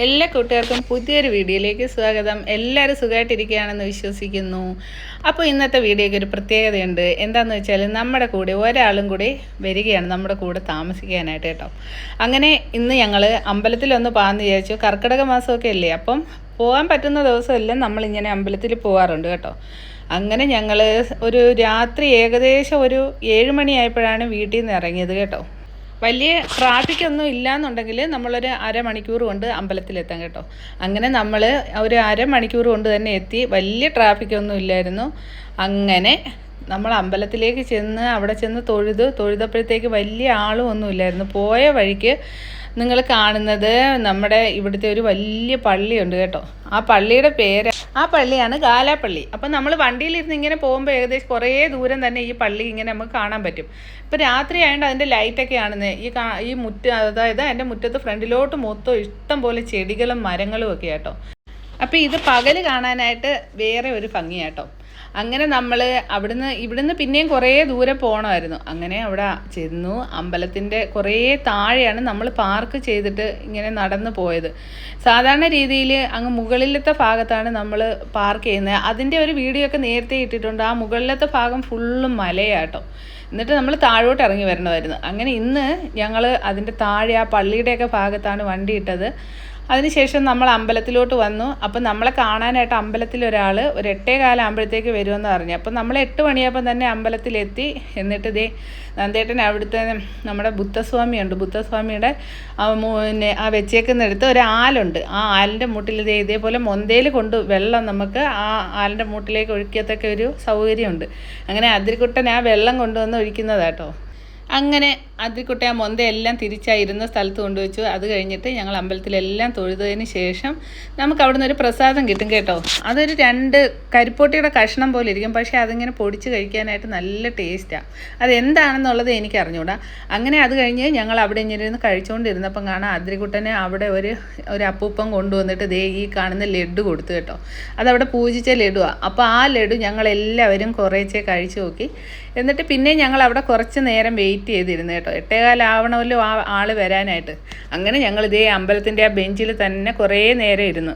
എല്ലാ കൂട്ടുകാർക്കും പുതിയൊരു വീഡിയോയിലേക്ക് സ്വാഗതം. എല്ലാവരും സുഖമായിട്ടിരിക്കുകയാണെന്ന് വിശ്വസിക്കുന്നു. അപ്പോൾ ഇന്നത്തെ വീഡിയോയ്ക്ക് ഒരു പ്രത്യേകതയുണ്ട്. എന്താണെന്ന് വെച്ചാൽ നമ്മുടെ കൂടെ ഒരാളും കൂടി വരികയാണ്. നമ്മുടെ കൂടെ താമസിക്കാനായിട്ട് കേട്ടോ. അങ്ങനെ ഇന്ന് ഞങ്ങൾ അമ്പലത്തിലൊന്ന് പോകാമെന്ന് വിചാരിച്ചു. കർക്കിടക മാസമൊക്കെ അല്ലേ? അപ്പം പോകാൻ പറ്റുന്ന ദിവസമെല്ലാം നമ്മളിങ്ങനെ അമ്പലത്തിൽ പോകാറുണ്ട് കേട്ടോ. അങ്ങനെ ഞങ്ങൾ ഒരു രാത്രി ഏകദേശം ഒരു ഏഴ് മണിയായപ്പോഴാണ് വീട്ടിൽ നിന്ന് ഇറങ്ങിയത് കേട്ടോ. വലിയ ട്രാഫിക് ഒന്നും ഇല്ലാന്നുണ്ടെങ്കിൽ നമ്മളൊരു അരമണിക്കൂർ കൊണ്ട് അമ്പലത്തിലെത്താം കേട്ടോ. അങ്ങനെ നമ്മൾ ഒരു അരമണിക്കൂർ കൊണ്ട് തന്നെ എത്തി. വലിയ ട്രാഫിക് ഒന്നും ഇല്ലായിരുന്നു. അങ്ങനെ നമ്മൾ അമ്പലത്തിലേക്ക് ചെന്ന് അവിടെ ചെന്ന് തൊഴുത് തൊഴുതപ്പോഴത്തേക്ക് വലിയ ആളും ഒന്നും ഇല്ലായിരുന്നു പോയ വഴിക്ക് നിങ്ങൾ കാണുന്നത് നമ്മുടെ ഇവിടുത്തെ ഒരു വലിയ പള്ളിയുണ്ട് കേട്ടോ. ആ പള്ളിയുടെ പേര് ആ പള്ളിയാണ് ഗാലാപ്പള്ളി. അപ്പം നമ്മൾ വണ്ടിയിലിരുന്ന് ഇങ്ങനെ പോകുമ്പോൾ ഏകദേശം കുറേ ദൂരം തന്നെ ഈ പള്ളി ഇങ്ങനെ നമുക്ക് കാണാൻ പറ്റും. ഇപ്പം രാത്രി ആയതുകൊണ്ട് അതിന്റെ ലൈറ്റൊക്കെ ആണെന്ന്. ഈ കാ ഈ മുറ്റ അതായത് എന്റെ മുറ്റത്ത് ഫ്രണ്ടിലോട്ട് മൊത്തം ഇഷ്ടം പോലെ ചെടികളും മരങ്ങളും ഒക്കെ ആട്ടോ. അപ്പോൾ ഇത് പകൽ കാണാനായിട്ട് വേറെ ഒരു ഭംഗിയാട്ടോ. അങ്ങനെ നമ്മൾ അവിടുന്ന് ഇവിടുന്ന് പിന്നെയും കുറേ ദൂരെ പോകണമായിരുന്നു അങ്ങനെ അവിടെ ചെന്നു. അമ്പലത്തിന്റെ കുറേ താഴെയാണ് നമ്മൾ പാർക്ക് ചെയ്തിട്ട് ഇങ്ങനെ നടന്നു പോയത്. സാധാരണ രീതിയിൽ അങ്ങ് മുകളിലത്തെ ഭാഗത്താണ് നമ്മൾ പാർക്ക് ചെയ്യുന്നത്. അതിന്റെ ഒരു വീഡിയോ ഒക്കെ നേരത്തെ ഇട്ടിട്ടുണ്ട്. ആ മുകളിലത്തെ ഭാഗം ഫുള്ളും മലയാട്ടോ. എന്നിട്ട് നമ്മൾ താഴോട്ട് ഇറങ്ങി വരണമായിരുന്നു. അങ്ങനെ ഇന്ന് ഞങ്ങൾ അതിന്റെ താഴെ ആ പള്ളിയുടെയൊക്കെ ഭാഗത്താണ് വണ്ടി ഇട്ടത്. അതിനുശേഷം നമ്മൾ അമ്പലത്തിലോട്ട് വന്നു. അപ്പം നമ്മളെ കാണാനായിട്ട് അമ്പലത്തിൽ ഒരാൾ ഒരു എട്ടേ കാലം ആകുമ്പോഴത്തേക്ക് വരുമെന്ന് പറഞ്ഞു. അപ്പം നമ്മൾ എട്ട് മണിയപ്പം തന്നെ അമ്പലത്തിലെത്തി. എന്നിട്ട് ഇതേ നന്ദേട്ടൻ അവിടുത്തെ നമ്മുടെ ബുദ്ധസ്വാമിയുണ്ട്. ബുദ്ധസ്വാമിയുടെ പിന്നെ ആ വെച്ചേക്കുന്നിടത്ത് ഒരു ആലുണ്ട്. ആ ആലിന്റെ മൂട്ടിൽ ഇതേ ഇതേപോലെ മൊന്തയിൽ കൊണ്ട് വെള്ളം നമുക്ക് ആ ആലിന്റെ മൂട്ടിലേക്ക് ഒഴുക്കിയത്തൊക്കെ ഒരു സൗകര്യമുണ്ട്. അങ്ങനെ അതിരിക്കുട്ടൻ ആ വെള്ളം കൊണ്ടുവന്ന് ഒഴിക്കുന്നതാട്ടോ. അങ്ങനെ അതിൽക്കുട്ടി ആ മൊന്തയെല്ലാം തിരിച്ചായിരുന്ന സ്ഥലത്ത് കൊണ്ടുവച്ചു. അത് കഴിഞ്ഞിട്ട് ഞങ്ങൾ അമ്പലത്തിലെല്ലാം തൊഴുതതിന് ശേഷം നമുക്ക് അവിടെ ഒരു പ്രസാദം കിട്ടും കേട്ടോ. അതൊരു രണ്ട് കരിപ്പോട്ടിയുടെ കഷ്ണം പോലെ ഇരിക്കും. പക്ഷേ അതിങ്ങനെ പൊടിച്ച് കഴിക്കാനായിട്ട് നല്ല ടേസ്റ്റാണ് അതെന്താണെന്നുള്ളത് എനിക്ക് അറിഞ്ഞൂടാ അങ്ങനെ അത് കഴിഞ്ഞ് ഞങ്ങൾ അവിടെ ഇങ്ങനെ ഇരുന്ന് കഴിച്ചുകൊണ്ടിരുന്നപ്പം കാണാം അതിരിക്കുട്ടനെ അവിടെ ഒരു ഒരു അപ്പൂപ്പം കൊണ്ടുവന്നിട്ട് ദേ ഈ കാണുന്ന ലഡു കൊടുത്തു കേട്ടോ. അതവിടെ പൂജിച്ച ലഡുവാണ് അപ്പോൾ ആ ലഡു ഞങ്ങളെല്ലാവരും കുറേച്ചേ കഴിച്ചു നോക്കി. എന്നിട്ട് പിന്നെ ഞങ്ങൾ അവിടെ കുറച്ച് നേരം വെയിറ്റ് ചെയ്തിരുന്നു കേട്ടോ. എട്ടേകാലാവണമല്ലോ ആ ആൾ വരാനായിട്ട്. അങ്ങനെ ഞങ്ങൾ ഇതേ അമ്പലത്തിന്റെ ആ ബെഞ്ചിൽ തന്നെ കുറേ നേരം ഇരുന്നു.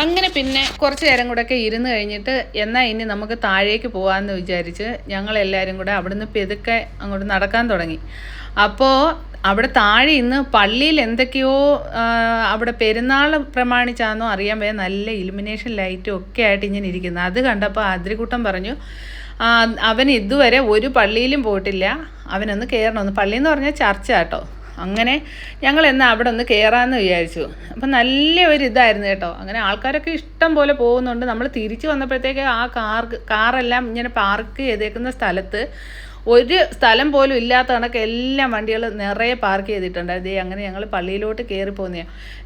അങ്ങനെ പിന്നെ കുറച്ച് നേരം കൂടെയൊക്കെ ഇരുന്ന് കഴിഞ്ഞിട്ട് എന്നാൽ ഇനി നമുക്ക് താഴേക്ക് പോകാമെന്ന് വിചാരിച്ച് ഞങ്ങളെല്ലാവരും കൂടെ അവിടുന്ന് പെതുക്കെ അങ്ങോട്ട് നടക്കാൻ തുടങ്ങി. അപ്പോൾ അവിടെ താഴെ ഇന്ന് പള്ളിയിൽ എന്തൊക്കെയോ അവിടെ പെരുന്നാൾ പ്രമാണിച്ചാണെന്നോ അറിയാൻ വയ്യ. നല്ല ഇലുമിനേഷൻ ലൈറ്റും ഒക്കെ ആയിട്ട് ഇങ്ങനെ ഇരിക്കുന്നത് അത് കണ്ടപ്പോൾ അതിരിക്കൂട്ടം പറഞ്ഞു അവൻ ഇതുവരെ ഒരു പള്ളിയിലും പോയിട്ടില്ല. അവനൊന്ന് കയറണമെന്ന് പള്ളി എന്ന് പറഞ്ഞാൽ ചർച്ച കേട്ടോ. അങ്ങനെ ഞങ്ങൾ എന്നാൽ അവിടെ ഒന്ന് കയറാമെന്ന് വിചാരിച്ചു. അപ്പം നല്ല ഒരു ഇതായിരുന്നു കേട്ടോ. അങ്ങനെ ആൾക്കാരൊക്കെ ഇഷ്ടം പോലെ പോകുന്നുണ്ട്. നമ്മൾ തിരിച്ചു വന്നപ്പോഴത്തേക്ക് ആ കാർ കാറെല്ലാം ഇങ്ങനെ പാർക്ക് ചെയ്തേക്കുന്ന സ്ഥലത്ത് ഒരു സ്ഥലം പോലും ഇല്ലാത്ത കണക്ക് എല്ലാ വണ്ടികൾ നിറയെ പാർക്ക് ചെയ്തിട്ടുണ്ട് അതേ അങ്ങനെ ഞങ്ങൾ പള്ളിയിലോട്ട് കയറി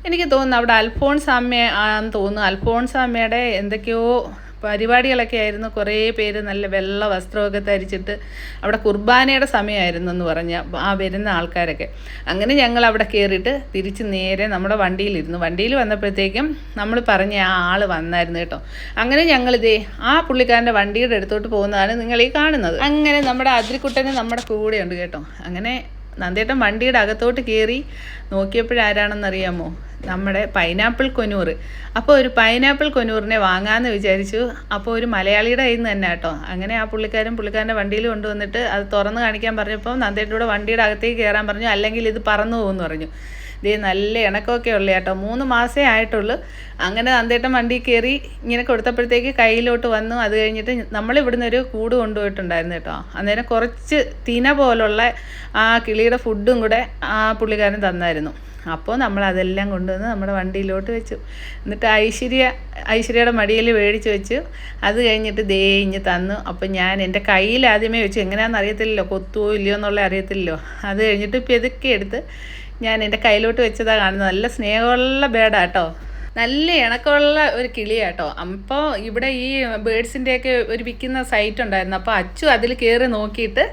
എനിക്ക് തോന്നുന്നു അവിടെ അൽഫോൺസ് അമ്മ ആണെന്ന് തോന്നുന്നു. അൽഫോൺസ് അമ്മയുടെ എന്തൊക്കെയോ പരിപാടികളൊക്കെ ആയിരുന്നു കുറേ പേര് നല്ല വെള്ള വസ്ത്രമൊക്കെ ധരിച്ചിട്ട് അവിടെ കുർബാനയുടെ സമയമായിരുന്നു എന്ന് പറഞ്ഞ ആ വരുന്ന ആൾക്കാരൊക്കെ. അങ്ങനെ ഞങ്ങൾ അവിടെ കയറിയിട്ട് തിരിച്ച് നേരെ നമ്മുടെ വണ്ടിയിലിരുന്നു. വണ്ടിയിൽ വന്നപ്പോഴത്തേക്കും നമ്മൾ പറഞ്ഞ ആ ആൾ വന്നായിരുന്നു കേട്ടോ. അങ്ങനെ ഞങ്ങളിതേ ആ പുള്ളിക്കാരന്റെ വണ്ടിയുടെ അടുത്തോട്ട് പോകുന്നതാണ് നിങ്ങൾ ഈ കാണുന്നത്. അങ്ങനെ നമ്മുടെ അതിരിക്കുട്ടന് നമ്മുടെ കൂടെയുണ്ട് കേട്ടോ. അങ്ങനെ നന്ദേട്ടൻ വണ്ടിയുടെ അകത്തോട്ട് കയറി നോക്കിയപ്പോഴാരാണെന്നറിയാമോ നമ്മുടെ പൈനാപ്പിൾ കൊനൂർ. അപ്പോൾ ഒരു പൈനാപ്പിൾ കൊനൂറിനെ വാങ്ങാമെന്ന് വിചാരിച്ചു. അപ്പോൾ ഒരു മലയാളിയുടെ കയ്യിൽ നിന്ന് തന്നെ കേട്ടോ. അങ്ങനെ ആ പുള്ളിക്കാരൻ പുള്ളിക്കാരന്റെ വണ്ടിയിൽ കൊണ്ടുവന്നിട്ട് അത് തുറന്ന് കാണിക്കാൻ പറഞ്ഞപ്പോൾ നന്ദേട്ടന്റെ കൂടെ വണ്ടിയുടെ അകത്തേക്ക് കയറാൻ പറഞ്ഞു. അല്ലെങ്കിൽ ഇത് പറന്നു പോകുമെന്ന് പറഞ്ഞു. ഇതേ നല്ല ഇണക്കമൊക്കെ ഉള്ളു കേട്ടോ. മൂന്ന് മാസേ ആയിട്ടുള്ളൂ. അങ്ങനെ നന്ദേട്ടൻ വണ്ടി കയറി ഇങ്ങനെ കൊടുത്തപ്പോഴത്തേക്ക് കയ്യിലോട്ട് വന്നു. അത് കഴിഞ്ഞിട്ട് നമ്മൾ ഇവിടുന്ന് ഒരു കൂട് കൊണ്ടുപോയിട്ടുണ്ടായിരുന്നു കേട്ടോ. അന്നേരം കുറച്ച് തിന പോലുള്ള ആ കിളിയുടെ ഫുഡും കൂടെ ആ പുള്ളിക്കാരൻ തന്നായിരുന്നു. അപ്പോൾ നമ്മൾ അതെല്ലാം കൊണ്ടുവന്ന് നമ്മുടെ വണ്ടിയിലോട്ട് വെച്ചു. എന്നിട്ട് ഐശ്വര്യ ഐശ്വര്യയുടെ മടിയിൽ മേടിച്ച് വെച്ചു. അത് കഴിഞ്ഞിട്ട് ദേ ഇഞ്ഞ് തന്നു. അപ്പം ഞാൻ എന്റെ കയ്യിൽ ആദ്യമേ വെച്ചു. എങ്ങനെയാണെന്ന് അറിയത്തില്ലല്ലോ. കൊത്തുവോ ഇല്ലയോ എന്നുള്ള അറിയത്തില്ലല്ലോ. അത് കഴിഞ്ഞിട്ട് പെതുക്കെ എടുത്ത് ഞാൻ എന്റെ കയ്യിലോട്ട് വെച്ചതാണ് കാണുന്നത്. നല്ല സ്നേഹമുള്ള ബേഡാട്ടോ നല്ല ഇണക്കമുള്ള ഒരു കിളിയാട്ടോ അപ്പോൾ ഇവിടെ ഈ ബേഡ്സിന്റെയൊക്കെ ഒരു വിൽക്കുന്ന സൈറ്റ് ഉണ്ടായിരുന്നു. അപ്പോൾ അച്ചു അതിൽ കയറി നോക്കിയിട്ട്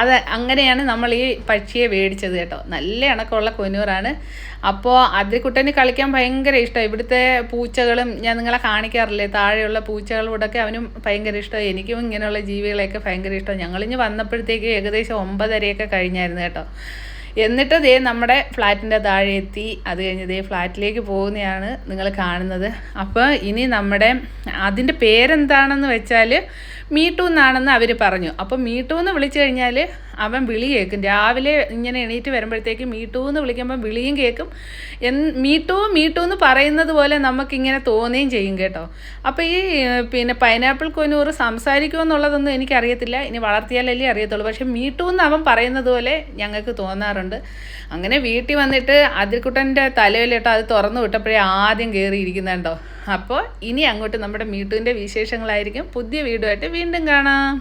അത് അങ്ങനെയാണ് നമ്മൾ ഈ പക്ഷിയെ മേടിച്ചത് കേട്ടോ. നല്ല ഇണക്കമുള്ള കൊനൂറാണ് അപ്പോൾ അതിൽ കുട്ടന് കളിക്കാൻ ഭയങ്കര ഇഷ്ടമാണ് ഇവിടുത്തെ പൂച്ചകളും ഞാൻ നിങ്ങളെ കാണിക്കാറില്ലേ? താഴെയുള്ള പൂച്ചകളോടൊക്കെ അവനും ഭയങ്കര ഇഷ്ടമാണ് എനിക്കും ഇങ്ങനെയുള്ള ജീവികളെയൊക്കെ ഭയങ്കര ഇഷ്ടമാണ് ഞങ്ങളിഞ്ഞ് വന്നപ്പോഴത്തേക്ക് ഏകദേശം ഒമ്പതരയൊക്കെ കഴിഞ്ഞായിരുന്നു കേട്ടോ. എന്നിട്ട് ദേ നമ്മുടെ ഫ്ലാറ്റിന്റെ താഴെ എത്തി. അത് കഴിഞ്ഞ് ദേ ഫ്ലാറ്റിലേക്ക് പോകുന്നതാണ് നിങ്ങൾ കാണുന്നത്. അപ്പോൾ ഇനി നമ്മുടെ അതിന്റെ പേരെന്താണെന്ന് വെച്ചാൽ മീട്ടു എന്നാണെന്ന് അവർ പറഞ്ഞു. അപ്പം മീട്ടു എന്ന് വിളിച്ചു കഴിഞ്ഞാൽ അവൻ വിളി കേൾക്കും രാവിലെ ഇങ്ങനെ എണീറ്റ് വരുമ്പോഴത്തേക്ക് മീട്ടു എന്ന് വിളിക്കുമ്പം വിളിയും കേൾക്കും എൻ മീട്ടു മീട്ടു എന്ന് പറയുന്നത് പോലെ നമുക്കിങ്ങനെ തോന്നുകയും ചെയ്യും കേട്ടോ. അപ്പോൾ ഈ പിന്നെ പൈനാപ്പിൾ കൊനൂറ് സംസാരിക്കുമെന്നുള്ളതൊന്നും എനിക്കറിയത്തില്ല. ഇനി വളർത്തിയാലല്ലേ അറിയത്തുള്ളൂ. പക്ഷേ മീട്ടു എന്ന് അവൻ പറയുന്നത് പോലെ ഞങ്ങൾക്ക് തോന്നാറുണ്ട്. അങ്ങനെ വീട്ടിൽ വന്നിട്ട് അതിർക്കുട്ടന്റെ തലയിലിട്ട് അത് തുറന്നു വിട്ടപ്പോഴേ ആദ്യം കയറിയിരിക്കുന്നുണ്ടോ അപ്പോൾ ഇനി അങ്ങോട്ട് നമ്മുടെ മീട്ടുവിന്റെ വിശേഷങ്ങളായിരിക്കും. പുതിയ വീടുമായിട്ട് വീണ്ടും കാണാം.